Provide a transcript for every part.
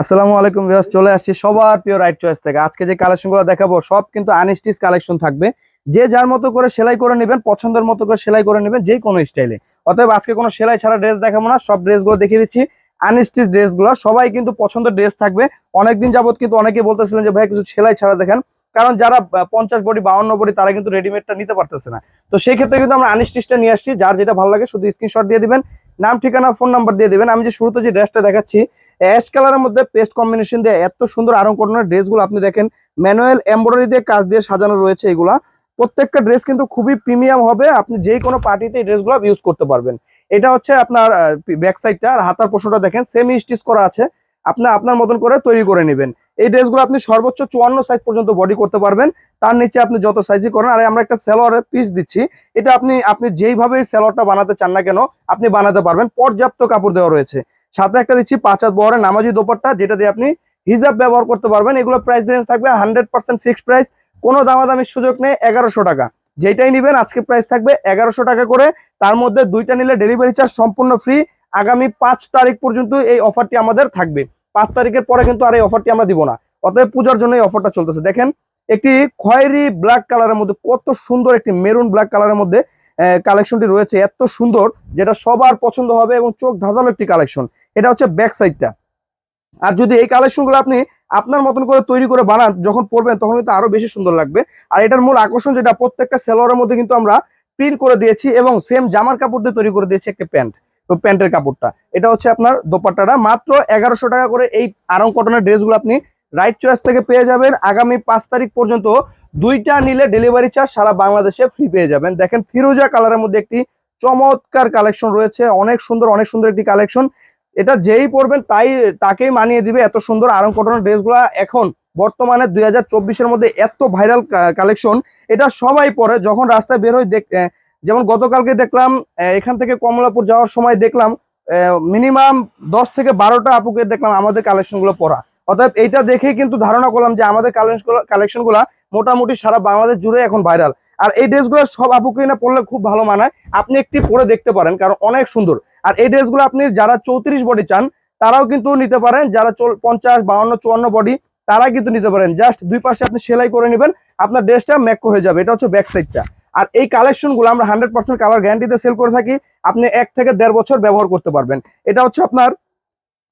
আসসালামু আলাইকুম ভিউয়ার্স, চলে আসছি সবার প্রিয় রাইট চয়েস থেকে। আজকে যে কালেকশনগুলো দেখাবো, সব কিন্তু আনস্টিচ কালেকশন থাকবে। যে যার মতো করে সেলাই করে নেবেন, পছন্দের মতো করে সেলাই করে নেবেন যে কোনো স্টাইলে অতএব আজকে কোনো সেলাই ছাড়া ড্রেস দেখাবো না, সব ড্রেসগুলো দেখিয়ে দিচ্ছি। আনস্টিচ ড্রেসগুলো সবাই কিন্তু পছন্দের ড্রেস থাকবে। অনেকদিন যাবত কিন্তু অনেকে বলতেছিলেন যে, ভাই, কিছু সেলাই ছাড়া দেখেন। কারণ যারা পঞ্চাশ বডি, বাউন্ন বডি, তারা কিন্তু রেডিমেডটা নিতে পারতেছে না। তো সেই ক্ষেত্রে কিন্তু আমরা আনস্টিচটা নিয়ে আসছি। যার যেটা ভালো লাগে শুধু স্ক্রিনশট দিয়ে দিবেন। নাম, ঠিকানা ফোন নাম্বার দিয়ে দিবেন। আমি যে শুরুতে যে ড্রেসটা দেখাচ্ছি অ্যাশ কালারের মধ্যে পেস্ট কম্বিনেশন দিয়ে এত সুন্দর আরং কটনের ড্রেসগুলো আপনি দেখেন। ম্যানুয়াল এমব্রয়ডারি দিয়ে কাজ দিয়ে সাজানো রয়েছে এগুলা। প্রত্যেকটা ড্রেস কিন্তু খুবই প্রিমিয়াম হবে। আপনি যে কোনো পার্টিতে এই ড্রেসগুলো ইউজ করতে পারবেন। এটা হচ্ছে আপনার ব্যাক সাইডটা আর হাতার পোষণটা দেখেন সেমি স্টিচ করা আছে। আপনি, আপনার মতন করে তৈরি করে নেবেন। এই ড্রেসগুলো আপনি সর্বোচ্চ চুয়ান্ন সাইজ পর্যন্ত বডি করতে পারবেন। তার নিচে আপনি যত সাইজই করেন, আর আমরা একটা সেলোয়ারের পিস দিচ্ছি। এটা আপনি আপনি যেইভাবে সেলোয়ারটা বানাতে চান না কেন, আপনি বানাতে পারবেন। পর্যাপ্ত কাপড় দেওয়া রয়েছে। সাথে একটা দিচ্ছি পাঁচ হাত বহরের নামাজি দোপাট্টা, যেটা দিয়ে আপনি হিজাব ব্যবহার করতে পারবেন। এগুলো প্রাইস রেঞ্জ থাকবে হান্ড্রেড পার্সেন্ট ফিক্সড প্রাইস কোনো দামাদামির সুযোগ নেই, এগারোশো টাকা। যেটাই নিবেন, আজকে প্রাইস থাকবে এগারোশো টাকা করে। তার মধ্যে দুইটা নিলে ডেলিভারি চার্জ সম্পূর্ণ ফ্রি আগামী পাঁচ তারিখ পর্যন্ত এই অফারটি আমাদের থাকবে। পাঁচ তারিখের পরে কিন্তু আর এই অফারটি আমরা দিব না। অতএব পূজার জন্য এই অফারটা চলতেছে। দেখেন, একটি খয়েরি ব্ল্যাক কালারের মধ্যে কত সুন্দর একটি মেরুন ব্ল্যাক কালারের মধ্যে কালেকশনটি রয়েছে। এত সুন্দর, যেটা সবার পছন্দ হবে এবং চোখ ধাঁধালো একটি কালেকশন এটা হচ্ছে ব্যাক সাইডটা আর যদি এই কালেকশনগুলো আপনি আপনার মতন করে তৈরি করে বানান, যখন পরবেন, তখন কিন্তু আরও বেশি সুন্দর লাগবে। আর এটার মূল আকর্ষণ যেটা, প্রত্যেকটা সেলোয়ারের মধ্যে কিন্তু আমরা প্রিন্ট করে দিয়েছি এবং সেম জামার কাপড় দিয়ে তৈরি করে দিয়েছি একটি প্যান্ট। তো প্যান্টের কাপড়টা। এটা হচ্ছে আপনার দোপাট্টাটা। মাত্র এগারোশো টাকা করে এই আরং কটনের ড্রেসগুলো আপনি রাইট চয়েস থেকে পেয়ে যাবেন। আগামী পাঁচ তারিখ পর্যন্ত দুইটা নিলে ডেলিভারি চার্জ সারা বাংলাদেশে ফ্রি পেয়ে যাবেন। দেখেন ফিরোজা কালারের মধ্যে একটি চমৎকার কালেকশন রয়েছে। অনেক সুন্দর অনেক সুন্দর একটি কালেকশন এটা যেই পরবেন তাই, তাকেই মানিয়ে দিবে এত সুন্দর আরং কটনের ড্রেসগুলো। এখন বর্তমানে দুই হাজার মধ্যে এত ভাইরাল কালেকশন এটা সবাই পরে, যখন রাস্তায় বের হয় দেখ যেমন গতকালকে দেখলাম এখান থেকে কমলাপুর যাওয়ার সময় দেখলাম মিনিমাম দশ থেকে বারোটা আপুকে দেখলাম আমাদের কালেকশনগুলো পরা অতএব এইটা দেখে কিন্তু ধারণা করলাম যে আমাদের কালেকশনগুলো মোটামুটি সারা বাংলাদেশ জুড়ে এখন ভাইরাল আর এই ড্রেসগুলো সব আপুকে না পরলে খুব ভালো মানায়। আপনি একটি পরে দেখতে পারেন, কারণ অনেক সুন্দর। আর এই ড্রেসগুলো আপনি যারা চৌত্রিশ বডি চান, তারাও কিন্তু নিতে পারেন। যারা পঞ্চাশ, বাউন্ন, চুয়ান্ন বডি তারা কিন্তু নিতে পারেন। জাস্ট দুই পাশে আপনি সেলাই করে নেবেন, আপনার ড্রেসটা ম্যাকো হয়ে যাবে। এটা হচ্ছে ব্যাক সাইডটা আর এই কালেকশনগুলো আমরা হান্ড্রেড পার্সেন্ট কালার গ্যারান্টিতে সেল করে থাকি, আপনি এক থেকে দেড় বছর ব্যবহার করতে পারবেন। এটা হচ্ছে আপনার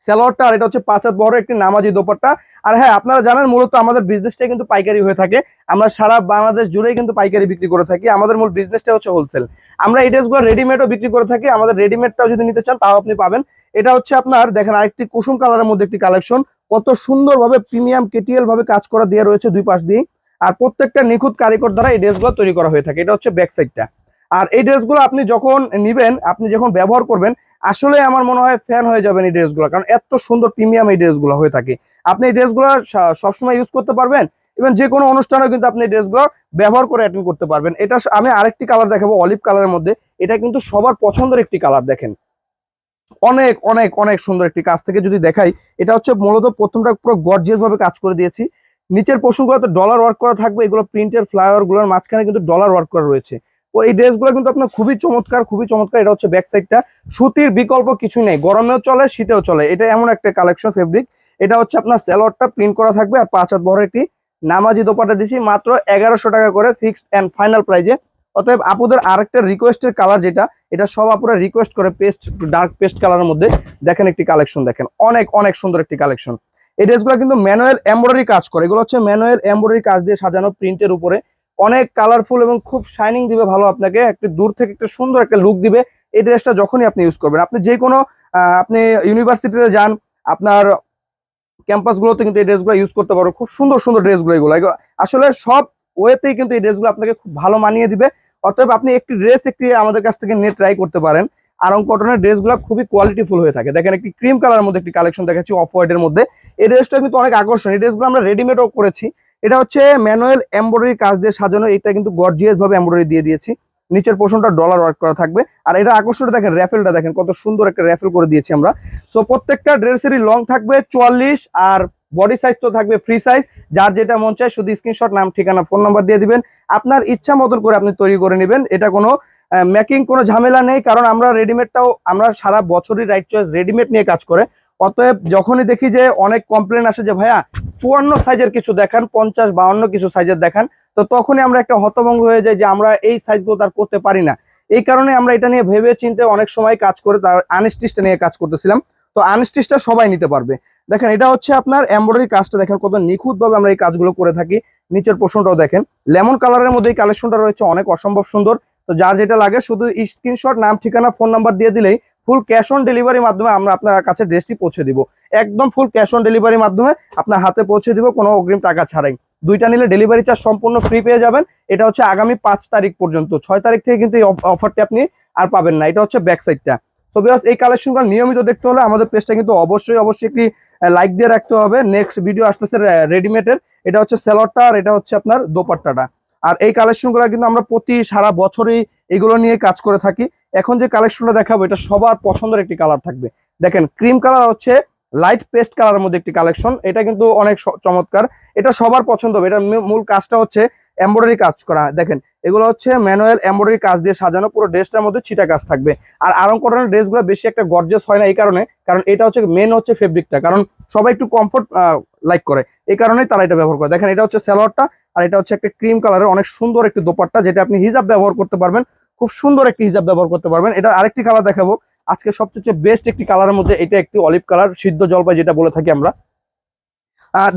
সেলোয়ারটা আর এটা হচ্ছে পাঁচ হাত বড় একটি নামাজি দোপাট্টা। আর হ্যাঁ আপনারা জানেন মূলত আমাদের বিজনেসটা কিন্তু পাইকারি হয়ে থাকে। আমরা সারা বাংলাদেশ জুড়েই কিন্তু পাইকারি বিক্রি করে থাকি। আমাদের মূল বিজনেসটা হচ্ছে হোলসেল আমরা এই ড্রেসগুলো রেডিমেডও বিক্রি করে থাকি। আমাদের রেডিমেডটাও যদি নিতে চান, তাও আপনি পাবেন। এটা হচ্ছে আপনার, দেখেন আরেকটি কুসুম কালারের মধ্যে একটি কালেকশন কত সুন্দরভাবে প্রিমিয়াম কেটিএল ভাবে কাজ করা দেওয়া রয়েছে দুই পাশ দিয়ে আর প্রত্যেকটা নিখুঁত কারিগর দ্বারা এই ড্রেসগুলো তৈরি করা হয়ে থাকে। এটা হচ্ছে ব্যাক সাইডটা আর এই ড্রেসগুলো আপনি যখন নিবেন, আপনি যখন ব্যবহার করবেন, আসলে আমার মনে হয় ফ্যান হয়ে যাবেন এই ড্রেসগুলো, কারণ এত সুন্দর প্রিমিয়াম এই ড্রেসগুলো হয়ে থাকে। আপনি এই ড্রেসগুলো সবসময় ইউজ করতে পারবেন এবং যে কোনো অনুষ্ঠানেও কিন্তু আপনি এই ড্রেসগুলো ব্যবহার করে অ্যাটেন্ড করতে পারবেন। এটা আমি আরেকটি কালার দেখাবো অলিভ কালারের মধ্যে। এটা কিন্তু সবার পছন্দের একটি কালার দেখেন। অনেক অনেক অনেক সুন্দর একটি কাজ থেকে যদি দেখাই, এটা হচ্ছে মূলত প্রথমটা পুরো গর্জিয়াস ভাবে কাজ করে দিয়েছি। নিচের পোর্শনগুলোতে ডলার ওয়ার্ক করা থাকবে, এগুলো প্রিন্টের ফ্লাইওভারগুলোর মাঝখানে কিন্তু ডলার ওয়ার্ক করা রয়েছে। ও এই ড্রেসগুলো কিন্তু আপনার খুবই চমৎকার খুবই চমৎকার, এটা হচ্ছে ব্যাক সাইডটা সুতির বিকল্প কিছু নেই, গরমেও চলে, শীতেও চলে। এটা এমন একটা কালেকশন ফেব্রিক এটা হচ্ছে আপনার স্যালোয়ারটা প্রিন্ট করা থাকবে, আর পাঁচ হাত বড় একটি নামাজি দোপাটা দিচ্ছি মাত্র এগারোশো টাকা করে ফিক্সড অ্যান্ড ফাইনাল প্রাইজে অতএব আপুদের আরেকটা রিকোয়েস্টের কালার যেটা, এটা সব আপুরা রিকোয়েস্ট করে পেস্ট ডার্ক পেস্ট কালারের মধ্যে। দেখেন একটি কালেকশন দেখেন। অনেক অনেক সুন্দর একটি কালেকশন এই ড্রেসগুলো কিন্তু ম্যানুয়াল এমব্রয়ডারি কাজ করে। এগুলো হচ্ছে ম্যানুয়াল এমব্রয়ডারি কাজ দিয়ে সাজানো প্রিন্টের উপরে। অনেক কালারফুল এবং খুব শাইনিং দিবে ভালো আপনাকে। একটু দূর থেকে একটা সুন্দর একটা লুক দিবে। এই ড্রেসটা যখনই আপনি ইউজ করবেন। আপনি যে কোনো আপনি ইউনিভার্সিটিতে যান, আপনার ক্যাম্পাসগুলোতে কিন্তু এই ড্রেসগুলো ইউজ করতে পারো। খুব সুন্দর সুন্দর ড্রেসগুলো এগুলো। আসলে সব ওয়েতেই কিন্তু এই ড্রেসগুলো আপনাকে খুব ভালো মানিয়ে দিবে। অতএব আপনি একটি ড্রেস একটি আমাদের কাছ থেকে নিয়ে ট্রাই করতে পারেন। আরং কটনের ড্রেসগুলো খুবই কোয়ালিটিফুল হয়ে থাকে। দেখেন একটি ক্রিম কালারের মধ্যে একটি কালেকশন দেখাচ্ছি অফ হোয়াইটের মধ্যে। এই ড্রেসটা কিন্তু অনেক আকর্ষণ এই ড্রেসগুলো আমরা রেডিমেডও করেছি। এটা হচ্ছে ম্যানুয়াল এমব্রয়ডারি কাজ দিয়ে সাজানো। এটা কিন্তু গর্জিয়াস ভাবে এমব্রয়ডারি দিয়ে দিয়েছি। নিচের পোর্শনটা ডলার ওয়ার্ক করা থাকবে। আর এটা আকর্ষণটা দেখেন র্যাফেলটা দেখেন, কত সুন্দর একটা র্যাফেল করে দিয়েছি আমরা। সো প্রত্যেকটা ড্রেসেরই লং থাকবে চুয়াল্লিশ আর বডি সাইজ তো থাকবে ফ্রি সাইজ যার যেটা মন চায় শুধু স্ক্রিনশট নাম, ঠিকানা ফোন নাম্বার দিয়ে দিবেন। আপনার ইচ্ছা মতন করে আপনি তৈরি করে নেবেন। এটা কোনো মেকিং কোনো ঝামেলা নেই, কারণ আমরা রেডিমেডটাও আমরা সারা বছরই রাইট চয়েস রেডিমেড নিয়ে কাজ করে। অতএব যখনই দেখি যে অনেক কমপ্লেন আসে যে, ভাইয়া, চুয়ান্ন সাইজের কিছু দেখান, পঞ্চাশ, বাউন্ন কিছু সাইজের দেখান, তো তখনই আমরা একটা হতভঙ্গ হয়ে যাই যে, আমরা এই সাইজগুলো তার করতে পারি না। এই কারণে আমরা এটা নিয়ে ভেবে চিন্তে অনেক সময় কাজ করে, তার আনস্টিচটা নিয়ে কাজ করতেছিলাম। তো আনস্টিচটা সবাই নিতে পারবে। দেখেন, এটা হচ্ছে আপনার এমব্রয়ডারি কাজটা। দেখেন কত নিখুঁতভাবে আমরা এই কাজগুলো করে থাকি। নিচের পোষণটাও দেখেন। লেমন কালারের মধ্যে এই কালেকশনটা রয়েছে অনেক অসম্ভব সুন্দর। তো যার যেটা লাগে, শুধু স্ক্রিনশট নাম, ঠিকানা ফোন নাম্বার দিয়ে দিলেই ফুল ক্যাশ অন ডেলিভারির মাধ্যমে আমরা আপনার কাছে ড্রেসটি পৌঁছে দিব। একদম ফুল ক্যাশ অন ডেলিভারির মাধ্যমে আপনার হাতে পৌঁছে দিব, কোনো অগ্রিম টাকা ছাড়াই। দুইটা নিলে ডেলিভারি চার্জ সম্পূর্ণ ফ্রি পেয়ে যাবেন। এটা হচ্ছে আগামী পাঁচ তারিখ পর্যন্ত। ছয় তারিখ থেকে কিন্তু এই অফারটি আপনি আর পাবেন না। এটা হচ্ছে ব্যাক সাইডটা সো বিকজ এই কালেকশনগুলো নিয়মিত দেখতে হলে আমাদের পেজটা কিন্তু অবশ্যই অবশ্যই একটি লাইক দিয়ে রাখতে হবে। নেক্সট ভিডিও আসতেছে রেডিমেডের এটা হচ্ছে সেলরটা আর এটা হচ্ছে আপনার দোপাট্টাটা। আর এই কালেকশনগুলো কিন্তু আমরা প্রতি সারা বছরই এগুলো নিয়ে কাজ করে থাকি। এখন যে কালেকশনটা দেখাবো, এটা সবার পছন্দের একটি কালার থাকবে। দেখেন ক্রিম কালার হচ্ছে লাইট পেস্ট কালারের মধ্যে একটি কালেকশন এটা কিন্তু অনেক চমৎকার। এটা সবার পছন্দ হবে। এটার মূল কাজটা হচ্ছে এমব্রয়ডারি কাজ করা। দেখেন, এগুলো হচ্ছে ম্যানুয়াল এমব্রয়ডারি কাজ দিয়ে সাজানো। পুরো ড্রেসটার মধ্যে ছিটা কাজ থাকবে। আর আরং কটনের ড্রেসগুলো বেশি একটা গর্জেস হয় না এই কারণে। কারণ এটা হচ্ছে মেন হচ্ছে ফেব্রিকটা কারণ সবাই একটু কমফোর্ট লাইক করে। এই কারণেই তারা এটা ব্যবহার করে। দেখেন, এটা হচ্ছে সালোয়ারটা। আর এটা হচ্ছে একটা ক্রিম কালারের অনেক সুন্দর একটি দোপাট্টা, যেটা আপনি হিজাব ব্যবহার করতে পারবেন। খুব সুন্দর একটি হিজাব ব্যবহার করতে পারবেন। এটা আরেকটি কালার দেখাবো। আজকে সবচেয়ে বেস্ট একটি কালারের মধ্যে এটা একটি অলিভ কালার সিদ্ধ জলপাই যেটা বলে থাকি আমরা।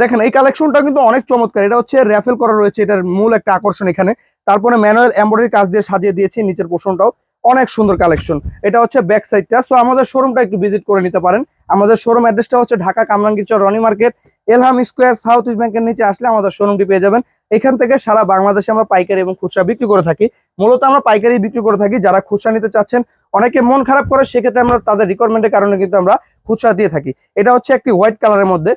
দেখেন, এই কালেকশনটা কিন্তু অনেক চমৎকার। এটা হচ্ছে র্যাফেল করা রয়েছে। এটার মূল একটা আকর্ষণ এখানে। তারপরে ম্যানুয়াল এম্ব্রয়ডারি কাজ দিয়ে সাজিয়ে দিয়েছি নিচের পোর্শনটাও অনেক সুন্দর কালেকশন। এটা হচ্ছে ব্যাক সাইডটা সো আমাদের শোরুমটা একটু ভিজিট করে নিতে পারেন। আমাদের শোরুম অ্যাড্রেসটা হচ্ছে Dhaka Kamrangirchar Rony market, Elham square, south east ব্যাংকের নিচে আসলে আমাদের শোরুমটি পেয়ে যাবেন। এখান থেকে সারা বাংলাদেশে আমরা পাইকারি এবং খুচরা বিক্রি করে থাকি। মূলত আমরা পাইকারি বিক্রি করে থাকি, যারা খুচরা নিতে চাচ্ছেন। অনেকে মন খারাপ করে, সেক্ষেত্রে আমরা তাদের রিকোয়ারমেন্টের কারণে কিন্তু আমরা খুচরা দিয়ে থাকি। এটা হচ্ছে একটি হোয়াইট কালারের মধ্যে।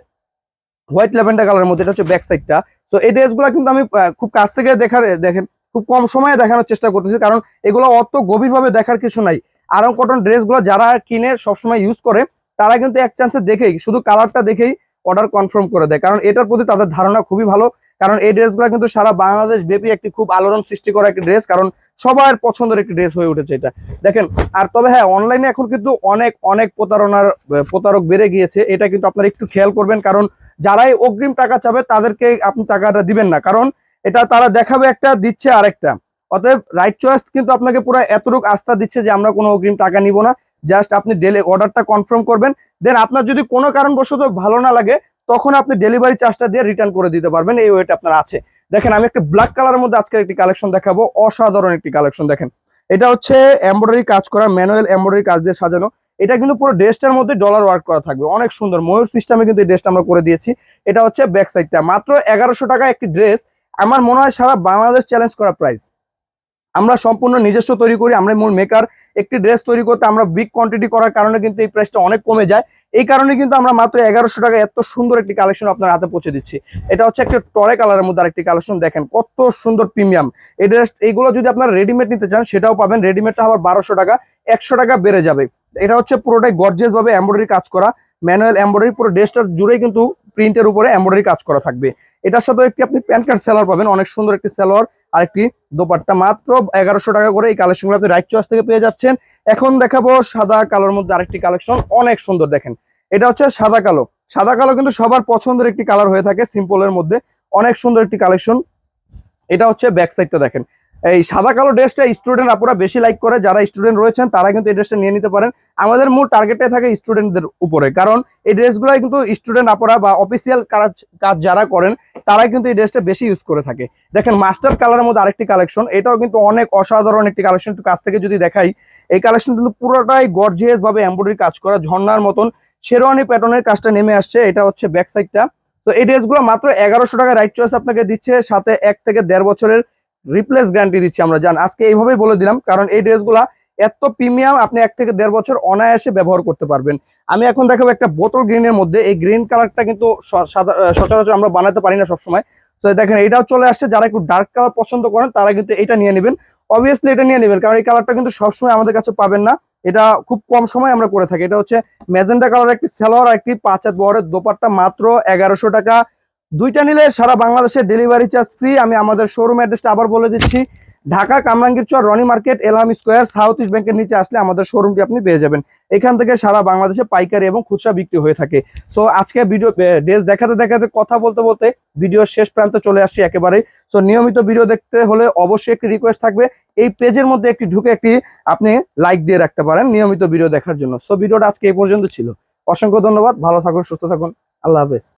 হোয়াইট ল্যাভেন্ডার কালারের মধ্যে এটা হচ্ছে ব্যাক সাইডটা সো এই ড্রেসগুলো কিন্তু আমি খুব কাছ থেকে দেখার দেখেন। খুব কম সময়ে দেখানোর চেষ্টা করতেছি, কারণ এগুলো অত গভীরভাবে দেখার কিছু নাই। আরং কটন ড্রেসগুলো যারা কিনে সবসময় ইউজ করে, তারা কিন্তু এক চান্সে দেখেই, শুধু কালারটা দেখেই অর্ডার কনফার্ম করে দেয়। কারণ এটার প্রতি তাদের ধারণা খুবই ভালো, কারণ এই ড্রেসগুলো কিন্তু সারা বাংলাদেশ ব্যাপী একটি খুব আলোড়ন সৃষ্টি করা একটি ড্রেস কারণ সবার পছন্দের একটি ড্রেস হয়ে উঠেছে এটা। দেখেন, আর তবে হ্যাঁ অনলাইনে এখন কিন্তু অনেক অনেক প্রতারণার প্রতারক বেড়ে গিয়েছে, এটা কিন্তু আপনারা একটু খেয়াল করবেন, কারণ যারাই অগ্রিম টাকা চাবে, তাদেরকে আপনি টাকাটা দিবেন না। কারণ এটা তারা দেখাবে একটা, দিচ্ছে আরেকটা। অতএব রাইট চয়েস কিন্তু আপনাকে পুরো এতটুকু আস্থা দিচ্ছে যে আমরা কোনো অগ্রিম টাকা নিব না। জাস্ট আপনি ডেলি অর্ডারটা কনফার্ম করবেন। দেন আপনার যদি কোনো কারণবশত ভালো না লাগে, তখন আপনি ডেলিভারি চার্জটা দিয়ে রিটার্ন করে দিতে পারবেন। এই ওয়েট আপনার আছে। দেখেন, আমি একটা ব্ল্যাক কালারের মধ্যে আজকের একটি কালেকশন দেখাবো। অসাধারণ একটি কালেকশন দেখেন। এটা হচ্ছে এমব্রয়ডারি কাজ করা ম্যানুয়াল এমব্রয়ডারি কাজ দিয়ে সাজানো। এটা কিন্তু পুরো ড্রেসটার মধ্যে ডলার ওয়ার্ক করা থাকবে। অনেক সুন্দর। ময়ূর সিস্টেমে কিন্তু এই ড্রেসটা আমরা করে দিয়েছি। এটা হচ্ছে ব্যাক সাইডটা মাত্র এগারোশো টাকা একটি ড্রেস আমার মনে হয় সারা বাংলাদেশ চ্যালেঞ্জ করা প্রাইস আমরা সম্পূর্ণ নিজস্ব তৈরি করি, আমরা মূল মেকার একটি ড্রেস তৈরি করতে আমরা বিগ কোয়ান্টিটি করার কারণে কিন্তু এই প্রাইসটা অনেক কমে যায়। এই কারণে কিন্তু আমরা মাত্র এগারোশো টাকা এত সুন্দর একটি কালেকশন আপনার হাতে পৌঁছে দিচ্ছি। এটা হচ্ছে একটা টরে কালারের মধ্যে আরেকটি কালেকশন দেখেন কত সুন্দর প্রিমিয়াম এই ড্রেস এইগুলো যদি আপনারা রেডিমেড নিতে চান, সেটাও পাবেন। রেডিমেডটা আবার বারোশো টাকা, একশো টাকা বেড়ে যাবে। এটা হচ্ছে পুরোটাই গর্জেস ভাবে এমব্রয়ডারি কাজ করা। ম্যানুয়াল এমব্রয়ডারি পুরো ড্রেসটার জুড়েই কিন্তু প্রিন্টের উপরে এমব্রয়ডারি কাজ করা থাকবে। এটার সাথে একটি আপনি প্যান্ট কার্ড সেলার পাবেন, অনেক সুন্দর একটি সেলার আর একটি দোপাট্টা। মাত্র এগারোশো টাকা করে এই কালেকশনগুলো আপনি রাইট চয়েস থেকে পেয়ে যাচ্ছেন। এখন দেখাবো সাদা কালোর মধ্যে আরেকটি কালেকশন অনেক সুন্দর দেখেন। এটা হচ্ছে সাদা কালো। সাদা কালো কিন্তু সবার পছন্দের একটি কালার হয়ে থাকে সিম্পলের মধ্যে। অনেক সুন্দর একটি কালেকশন এটা হচ্ছে ব্যাক সাইডটা দেখেন। এই সাদা কালো ড্রেসটা স্টুডেন্ট আপুরা বেশি লাইক করে, যারা স্টুডেন্ট রয়েছেন, তারা কিন্তু এই ড্রেসটা নিয়ে নিতে পারেন। আমাদের মূল টার্গেটটাই থাকে স্টুডেন্টদের উপরে, কারণ এই ড্রেসগুলো কিন্তু স্টুডেন্ট আপুরা বা অফিসিয়াল কাজ কাজ যারা করেন তারা কিন্তু এই ড্রেসটা বেশি ইউজ করে থাকে। দেখেন মাস্টার কালারের মধ্যে আরেকটি কালেকশন এটাও কিন্তু অনেক অসাধারণ একটি কালেকশন একটু কাছ থেকে যদি দেখাই, এই কালেকশন কিন্তু পুরোটাই গর্জিয়াস ভাবে এমব্রয়ডারি কাজ করা, ঝর্ণার মতন, শেরওয়ানি প্যাটার্নের কাজটা নেমে আসছে, এটা হচ্ছে ব্যাক সাইডটা তো এই ড্রেসগুলো মাত্র এগারোশো টাকা রাইট চয়েস আপনাকে দিচ্ছে, সাথে এক থেকে দেড় বছরের রিপ্লেস গ্যারান্টি দিচ্ছি আমরা। জান, আজকে এইভাবেই বলে দিলাম, কারণ এই ড্রেসগুলা এত প্রিমিয়াম আপনি এক থেকে দেড় বছর অনায়াসে ব্যবহার করতে পারবেন। আমি এখন দেখাবো একটা বোতল গ্রিনের মধ্যে, এই গ্রিন কালারটা কিন্তু সচরাচর আমরা বানাতে পারি না সবসময়। তো দেখেন এটাও চলে আসছে, যারা একটু ডার্ক কালার পছন্দ করেন, তারা কিন্তু এটা নিয়ে নেবেন। অবভিয়াসলি এটা নিয়ে নেবেন, কারণ এই কালারটা কিন্তু সবসময় আমাদের কাছে পাবেন না। এটা খুব কম সময় আমরা করে থাকি। এটা হচ্ছে ম্যাজেন্টা কালার একটি সেলোয়ার একটি পাঁচ হাত বহরের দোপাট্টা, মাত্র এগারোশো টাকা। দুইটা নিলে সারা বাংলাদেশে ডেলিভারি চার্জ ফ্রি আমি আমাদের শোরুম অ্যাড্রেসটা আবার বলে দিচ্ছি। Dhaka Kamrangirchar, Rony market Elham square south east ব্যাংকের নিচে আসলে আমাদের শোরুমটি আপনি পেয়ে যাবেন। এখান থেকে সারা বাংলাদেশে পাইকারি এবং খুচরা বিক্রি হয়ে থাকে। সো আজকে ভিডিও ড্রেস দেখাতে দেখাতে কথা বলতে বলতে ভিডিও শেষ প্রান্তে চলে আসছি একেবারে। সো নিয়মিত ভিডিও দেখতে হলে অবশ্যই একটি রিকোয়েস্ট থাকবে। এই পেজের মধ্যে একটি ঢুকে একটি আপনি লাইক দিয়ে রাখতে পারেন নিয়মিত ভিডিও দেখার জন্য। সো ভিডিওটা আজকে এই পর্যন্ত ছিল। অসংখ্য ধন্যবাদ। ভালো থাকুন, সুস্থ থাকুন। আল্লাহ হাফেজ।